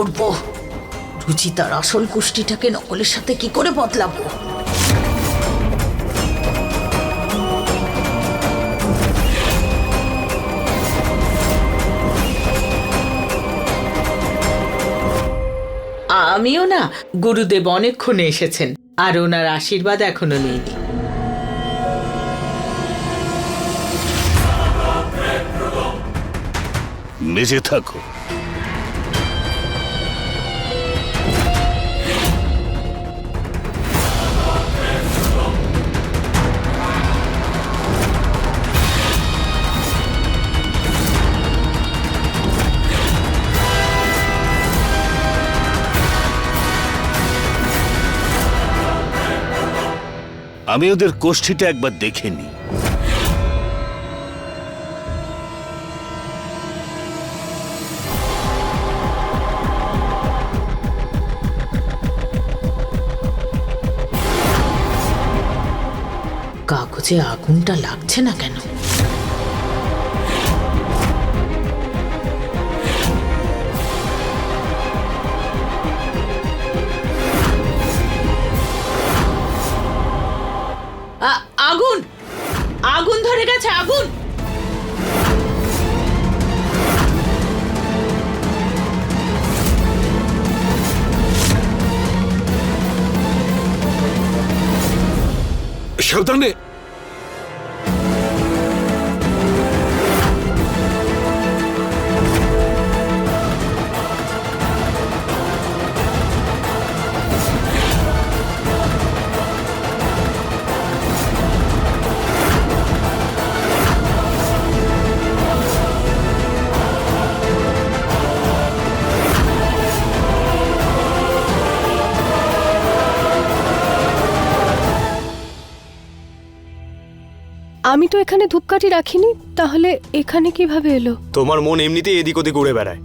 করব? রুচিতার আসল কুষ্টিটাকে নকলের সাথে কি করে বদলাবো? আমিও না গুরুদেব অনেকক্ষণে এসেছেন আর ওনার আশীর্বাদ এখনও নেইনি বেঁচে থাকো। আমি ওদের কোষ্ঠীটা একবার দেখে নি কাগজে আগুনটা লাগছে না কেন? ধরে গেছে আগুন! সাবধানে! আমি তো এখানে ধূপকাঠি রাখিনি তাহলে এখানে কীভাবে এলো? তোমার মন এমনিতেই এদিক ওদিক উড়ে বেড়ায়।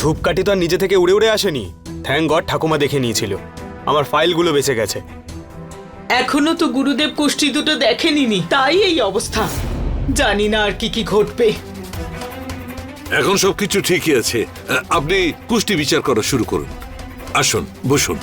ধূপকাঠি তো আর নিজে থেকে উড়ে উড়ে আসেনি। থ্যাংক গড ঠাকুমা দেখে নিয়েছিল। আমার ফাইলগুলো বেঁচে গেছে। এখনও তো গুরুদেব কুষ্টি দুটো দেখেনি তাই এই অবস্থা। জানি না আর কি কি ঘটবে। এখন সবকিছু ঠিকই আছে। আপনি কুষ্টি বিচার করা শুরু করুন। আসুন বসুন।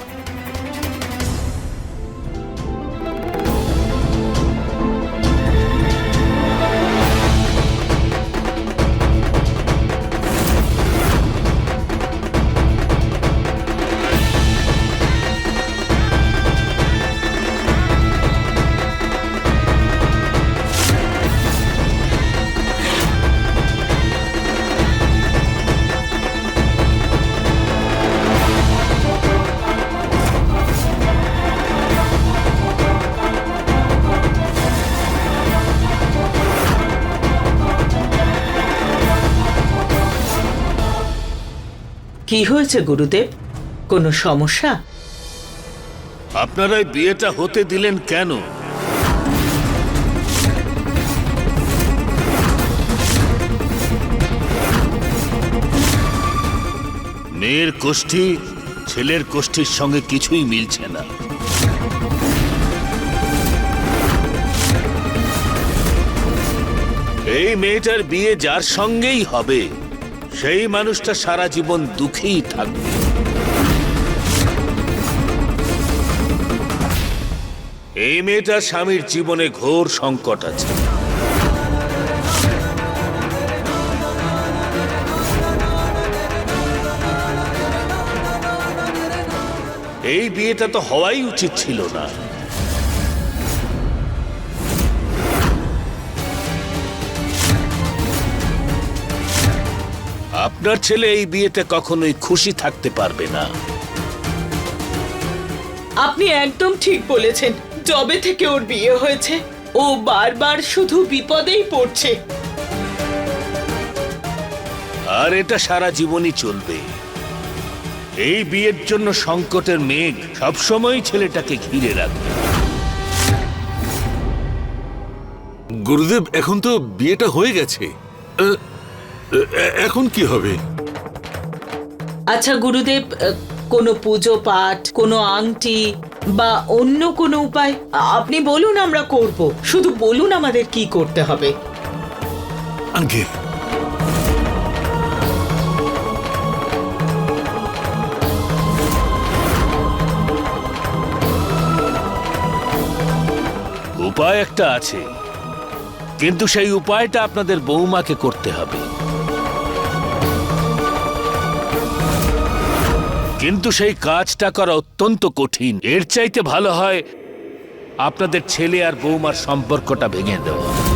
কি হয়েছে, গুরুদেব? কোনো সমস্যা? আপনারা বিয়েটা হতে দিলেন কেন? মেয়ের কোষ্ঠী ছেলের কোষ্ঠীর সঙ্গে কিছুই মিলছে না। এই মেয়েটার বিয়ে যার সঙ্গেই হবে। সেই মানুষটা সারা জীবন দুঃখেই থাকবে। এই মেয়েটার স্বামীর জীবনে ঘোর সংকট আছে। এই বিয়েটা তো হওয়াই উচিত ছিল না। আপনার ছেলে এই বিয়েতে কখনোই খুশি থাকতে পারবে না। আপনি একদম ঠিক বলেছেন। যবে থেকে ওর বিয়ে হয়েছে ও বারবার শুধু বিপদেই পড়ছে। আর এটা সারা জীবনই চলবে। এই বিয়ের জন্য সংকটের মেঘ সবসময় ছেলেটাকে ঘিরে রাখবে। গুরুদেব এখন তো বিয়েটা হয়ে গেছে। এখন কি হবে? আচ্ছা গুরুদেব কোনো পুজো পাঠ কোনো আংটি বা অন্য কোনো উপায় আপনি বলুন আমরা করব। শুধু বলুন আমাদের কি করতে হবে। আঙ্কেল। উপায় একটা আছে কিন্তু সেই উপায়টা আপনাদের বৌমাকে করতে হবে। কিন্তু সেই কাজটা করা অত্যন্ত কঠিন। এর চাইতে ভালো হয় আপনাদের ছেলে আর বৌমার সম্পর্কটা ভেঙে দেওয়া।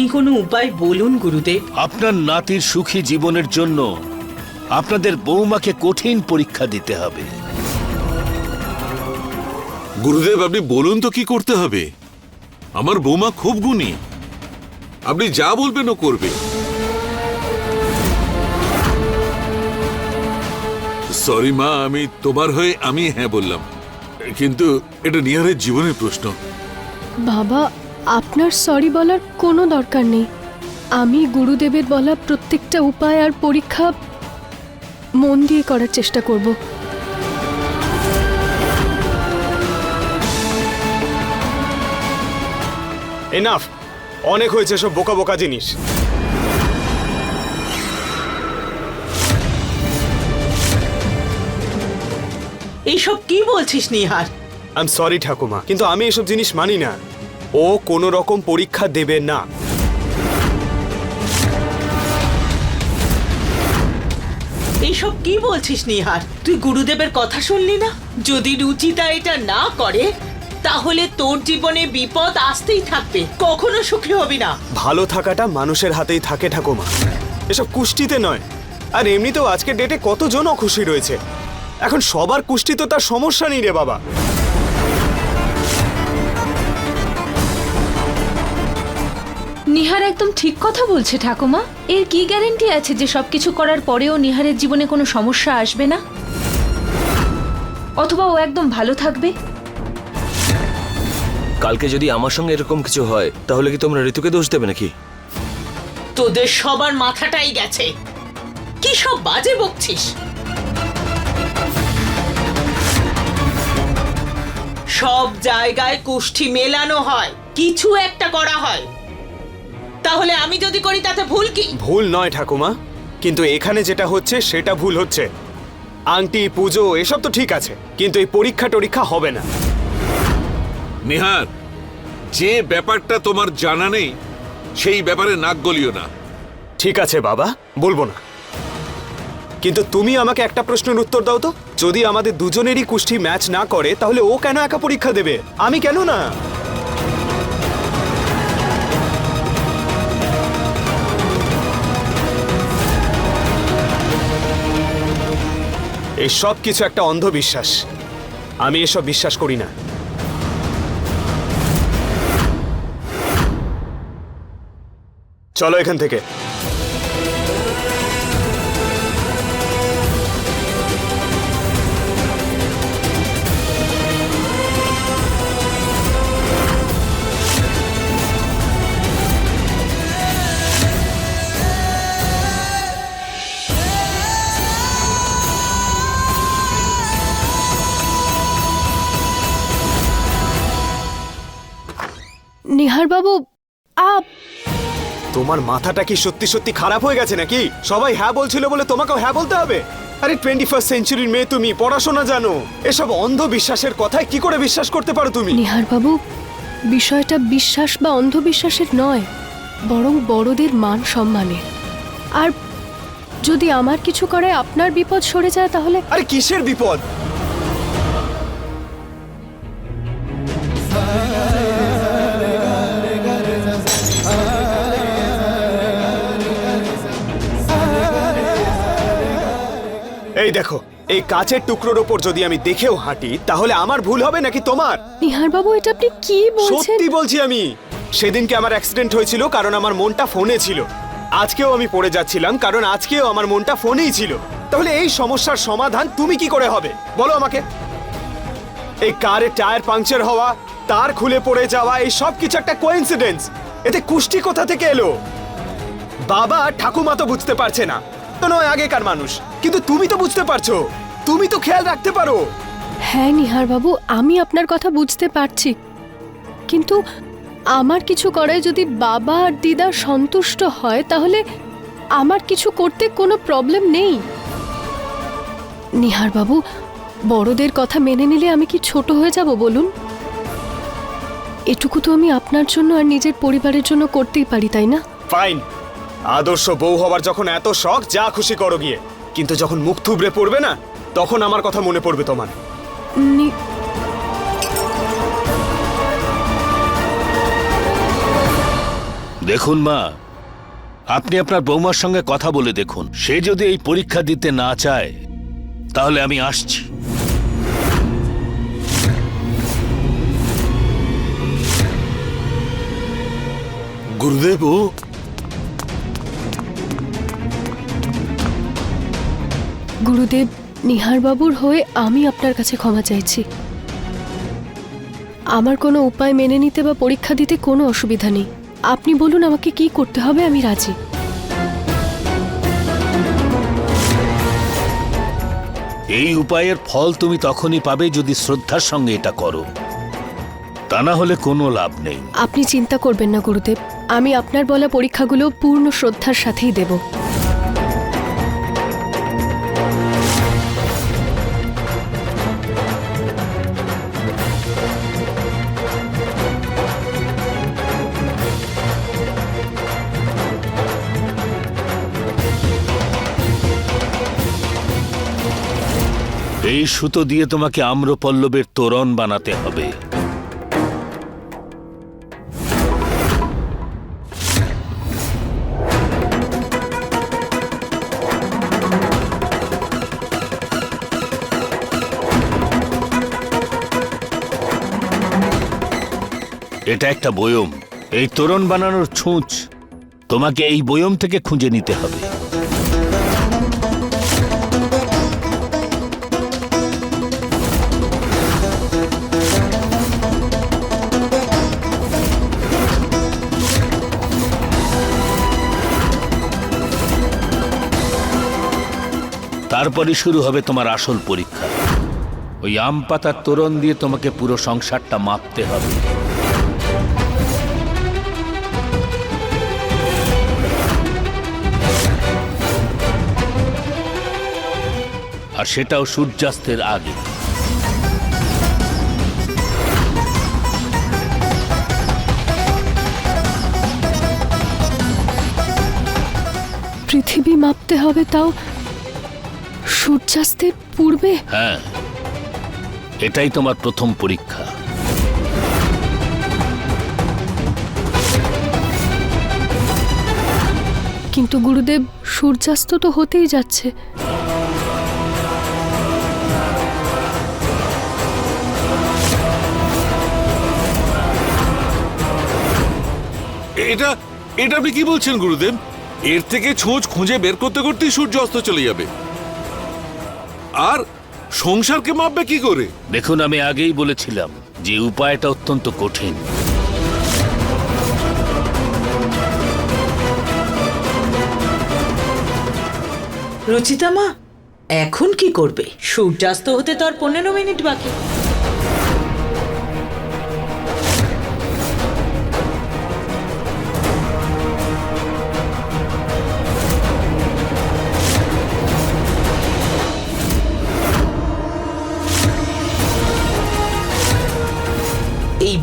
আপনি কোনো উপায় বলুন গুরুদেব। আপনার নাতির সুখী জীবনের জন্য আপনাদের বৌমাকে কঠিন পরীক্ষা দিতে হবে। গুরুদেব আপনি বলুন তো কি করতে হবে? আমার বৌমা খুব গুণী। আপনি যা বলবেন ও করবে। সরি মা আমি তোমার হয়ে আমি হ্যাঁ বললাম। কিন্তু এটা নিহারের জীবনের প্রশ্ন। বাবা আপনার সরি বলার কোনো দরকার নেই। আমি গুরুদেবের বলা প্রত্যেকটা উপায় আর পরীক্ষা মন দিয়ে করার চেষ্টা করব। এনাফ অনেক হয়েছে সব বোকা বোকা জিনিস। এইসব কি বলছিস নিহার? আই এম সরি ঠাকুমা কিন্তু আমি এসব জিনিস মানি না। ও কোনো রকম পরীক্ষা দেবে না। এইসব কি বলছিস নিহার? তুই গুরুদেবের কথা শুনলি না? যদি রুচিতা এটা না করে তাহলে তোর জীবনে বিপদ আসতেই থাকবে। কখনো সুখী হবি না। ভালো থাকাটা মানুষের হাতেই থাকে ঠাকুমা। এসব কুষ্টিতে নয়। আর এমনিতেও আজকের ডেটে কতজন অখুশি রয়েছে? এখন সবার কুষ্টি তো তার সমস্যা নেই রে বাবা। নিহার একদম ঠিক কথা বলছে ঠাকুমা। এর কি গ্যারেন্টি আছে যে সবকিছু করার পরেও নিহারের জীবনে কোনো সমস্যা আসবে না? অথবা ও একদম ভালো থাকবে? কালকে যদি আমার সঙ্গে এরকম কিছু হয় তাহলে কি তোমরা ঋতুকে দোষ দেবে নাকি? তোদের সবার মাথাটাই গেছে। কি সব বাজে বকছিস? সব জায়গায় কুষ্ঠি মেলানো হয় কিছু একটা করা হয়। তাহলে আমি যদি করি তাতে ভুল কি? ভুল নয় ঠাকুমা কিন্তু এখানে যেটা হচ্ছে সেটা ভুল হচ্ছে। আংটি পুজো এসব তো ঠিক আছে কিন্তু এই পরীক্ষা টরীক্ষা হবে না। নিহার যে ব্যাপারটা তোমার জানা নেই সেই ব্যাপারে নাক গলিও না। ঠিক আছে বাবা বলব না। কিন্তু তুমি আমাকে একটা প্রশ্নের উত্তর দাও তো। যদি আমাদের দুজনেরই কুষ্টি ম্যাচ না করে তাহলে ও কেন একা পরীক্ষা দেবে? আমি কেন না? এই সব কিছু একটা অন্ধবিশ্বাস। আমি এসব বিশ্বাস করি না। চলো এখান থেকে। নিহার বাবু আপ তোমার মাথাটা কি সত্যি সত্যি খারাপ হয়ে গেছে নাকি? সবাই হ্যাঁ বলছিল বলে তোমাকেও হ্যাঁ বলতে হবে? আরে টোয়েন্টি ফার্স্ট সেঞ্চুরির মেয়ে তুমি পড়াশোনা জানো। এসব অন্ধবিশ্বাসের কথায় কি করে বিশ্বাস করতে পারো তুমি? নিহার বাবু বিষয়টা বিশ্বাস বা অন্ধবিশ্বাসের নয় বরং বড়দের মান সম্মানের। আর যদি আমার কিছু করে আপনার বিপদ সরে যায় তাহলে আরে কিসের বিপদ? এই দেখো এই কাচের টুকরোর ওপর যদি আমি দেখেও হাঁটি তাহলে আমার ভুল হবে নাকি তোমার? নিহার বাবু এটা আপনি কি বলছেন? সত্যি বলছি আমি। সেদিনকে আমার অ্যাক্সিডেন্ট হয়েছিল কারণ আমার মনটা ফোনে ছিল। আজকেও আমি পড়ে যাচ্ছিলাম কারণ আজকেও আমার মনটা ফোনেই ছিল। তাহলে এই সমস্যার সমাধান তুমি কি করে হবে? বলো আমাকে। এই কারের টায়ার পাংচার হওয়া তার খুলে পড়ে যাওয়া এই সব কিছু একটা কোইন্সিডেন্স এতে কুষ্টি কোথা থেকে এলো? বাবা ঠাকুমা তো বুঝতে পারছে না। তো নয় আগেকার মানুষ। কিন্তু তুমি তো বুঝতে পারছ। তুমি তো খেয়াল রাখতে পারো। হ্যাঁ নিহার বাবু আমি আপনার কথা বুঝতে পারছি। কিন্তু আমার কিছু করায় যদি বাবা আর দিদা সন্তুষ্ট হয় তাহলে আমার কিছু করতে কোনো প্রবলেম নেই। নিহার বাবু বড়দের কথা মেনে নিলে আমি কি ছোট হয়ে যাব বলুন? এটুকু তো আমি আপনার জন্য আর নিজের পরিবারের জন্য করতেই পারি তাই না? ফাইন। আদর্শ বউ হবার যখন এত শখ যা খুশি করো গিয়ে। কিন্তু যখন মুখ থুবড়ে পড়বে না তখন আমার কথা মনে পড়বে তোমার। দেখুন মা আপনি আপনার বৌমার সঙ্গে কথা বলে দেখুন। সে যদি এই পরীক্ষা দিতে না চায় তাহলে আমি আসছি। গুরুদেব গুরুদেব নিহার বাবুর হয়ে আমি আপনার কাছে ক্ষমা চাইছি। আমার কোনো উপায় মেনে নিতে বা পরীক্ষা দিতে কোনো অসুবিধা নেই। আপনি বলুন আমাকে কি করতে হবে আমি রাজি। এই উপায়ের ফল তুমি তখনই পাবে যদি শ্রদ্ধার সঙ্গে এটা করো। তা না হলে কোনো লাভ নেই। আপনি চিন্তা করবেন না গুরুদেব। আমি আপনার বলা পরীক্ষাগুলো পূর্ণ শ্রদ্ধার সাথেই দেব। এই সুতো দিয়ে তোমাকে আম্রপল্লবের তোরণ বানাতে হবে। এটা একটা বয়ম। এই তোরণ বানানোর ছুঁচ তোমাকে এই বয়ম থেকে খুঁজে নিতে হবে। তারপরে শুরু হবে তোমার আসল পরীক্ষা। ওই আম পাতার তোরণ দিয়ে তোমাকে পুরো সংসারটা মাপতে হবে। আর সেটাও সূর্যাস্তের আগে। পৃথিবী মাপতে হবে তাও সূর্যাস্তের পূর্বে? হ্যাঁ এটাই তোমার প্রথম পরীক্ষা। কিন্তু গুরুদেব সূর্যাস্ত তো হতেই যাচ্ছে। এটা এটা আপনি কি বলছেন গুরুদেব? এর থেকে ছোঁচ খুঁজে বের করতে করতেই সূর্য অস্ত চলে যাবে। আর সংসারকে মাপবে কি করে? দেখুন আমি আগেই বলেছিলাম যে উপায়টা অত্যন্ত কঠিন। রচিতা মা এখন কি করবে? সূর্যাস্ত হতে তো আর পনেরো মিনিট বাকি।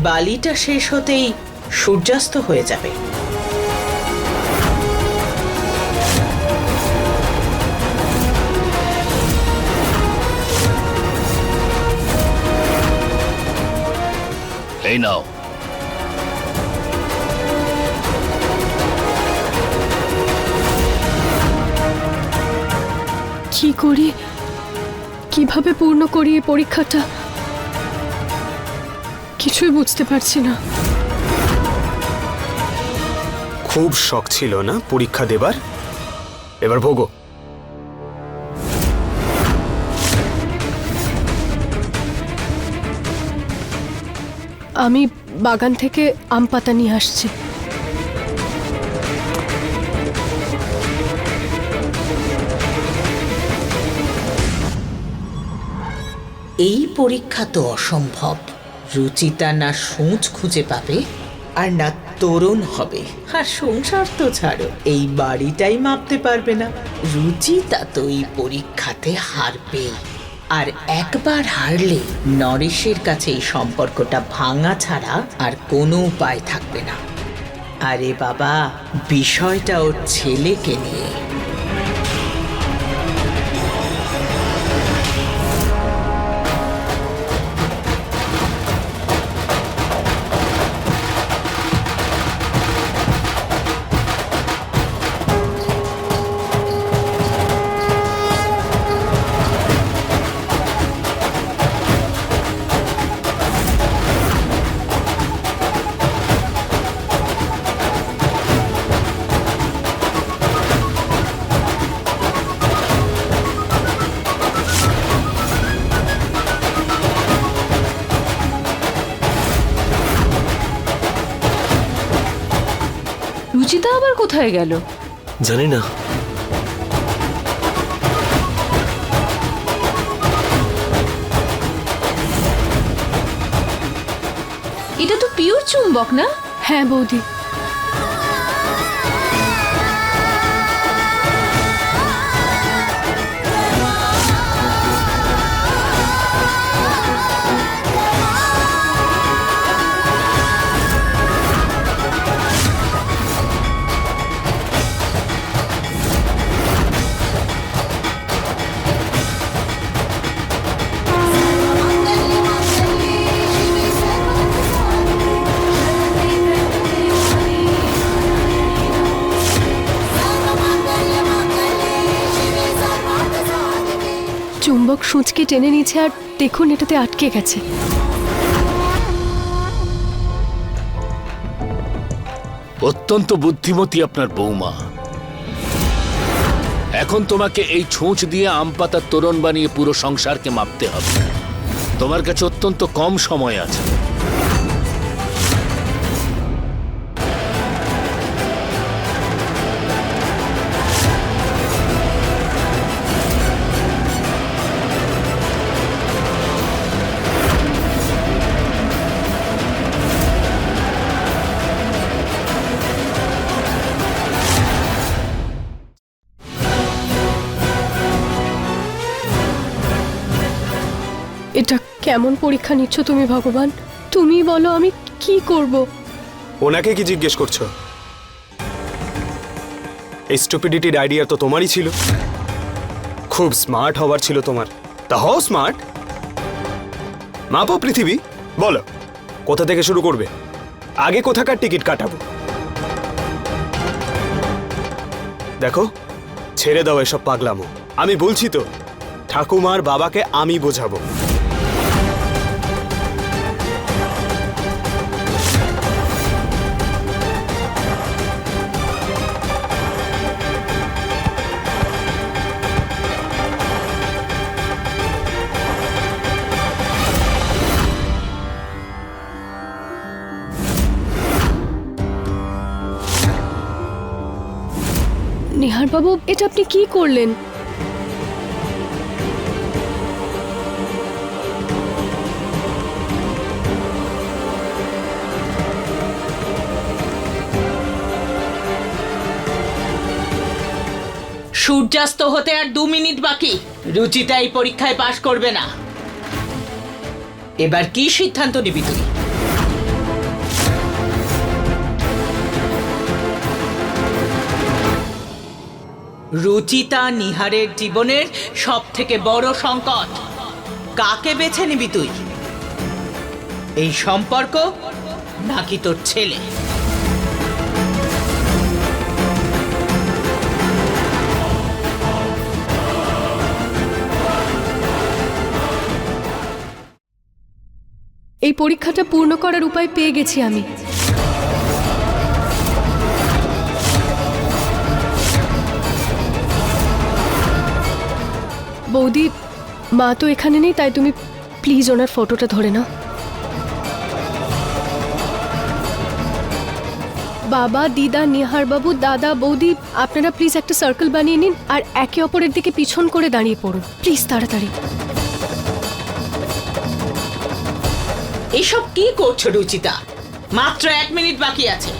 বালিটা শেষ হতেই সূর্যাস্ত হয়ে যাবে। এই নাও। কি করি? কীভাবে পূর্ণ করি এই পরীক্ষাটা? কিছুই বুঝতে পারছি না। খুব শখ ছিল না পরীক্ষা দেবার? এবার ভোগো। আমি বাগান থেকে আম পাতা নিয়ে আসছি। এই পরীক্ষা তো অসম্ভব। রুচিতা না সূচ খুঁজে পাবে, আর না তরুণ হবে। আর সংসার তো ছাড়ো, এই বাড়িটাই মাপতে পারবে না। রুচিতা তো এই পরীক্ষাতে হারবে আর একবার হারলে নরেশের কাছে এই সম্পর্কটা ভাঙা ছাড়া আর কোনো উপায় থাকবে না। আরে বাবা, বিষয়টা ওর ছেলেকে নিয়ে। কোথায় গেল? জানি না। এটা তো পিওর চুম্বক না? হ্যাঁ বৌদি। চুম্বক টেনে নিচ্ছে আর দেখুন এটাতে আটকে গেছে। অত্যন্ত বুদ্ধিমতী আপনার বৌমা। এখন তোমাকে এই ছোঁচ দিয়ে আম পাতার তোরণ বানিয়ে পুরো সংসারকে মাপতে হবে। তোমার কাছে অত্যন্ত কম সময় আছে। কেমন পরীক্ষা নিচ্ছ তুমি, ভগবান? তুমি বলো আমি কি করব। ওনাকে কি জিজ্ঞেস করছ? এই স্টুপিডিটির আইডিয়া তো তোমারই ছিল। খুব স্মার্ট হওয়ার ছিল তোমার। তা হও স্মার্ট মাপো পৃথিবী, বলো, কোথা থেকে শুরু করবে? আগে কোথাকার টিকিট কাটাবো? দেখো, ছেড়ে দাও এসব পাগলামো। আমি বলছি তো, ঠাকুমার বাবাকে আমি বোঝাবো। বাবু এটা আপনি কি করলেন? সূর্যাস্ত হতে আর দু মিনিট বাকি। রুচিতা এই পরীক্ষায় পাশ করবে না। এবার কি সিদ্ধান্ত নিবি তুই? রুচিতা নিহারের জীবনের সব থেকে বড় সংকট। কাকে বেছে নিবি তুই? এই সম্পর্ক নাকি তোর ছেলে? এই পরীক্ষাটা পূর্ণ করার উপায় পেয়ে গেছি আমি। বৌদি, মা তো এখানে নেই, তাই তুমি প্লিজ ওনার ফটোটা ধরে নাও। বাবা, দিদা নিহার বাবু দাদা, বৌদি, আপনারা প্লিজ একটা সার্কেল বানিয়ে নিন আর একে অপরের দিকে পিছন করে দাঁড়িয়ে পড়ুন। প্লিজ তাড়াতাড়ি। এসব কি করছ রুচিতা? মাত্র এক মিনিট বাকি আছে।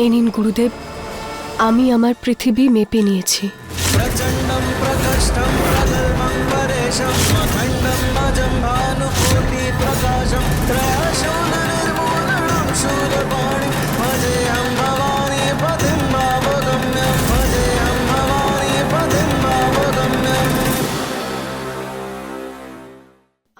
এই নিন গুরুদেব। আমি আমার পৃথিবী মেপে নিয়েছি। প্রকাশম।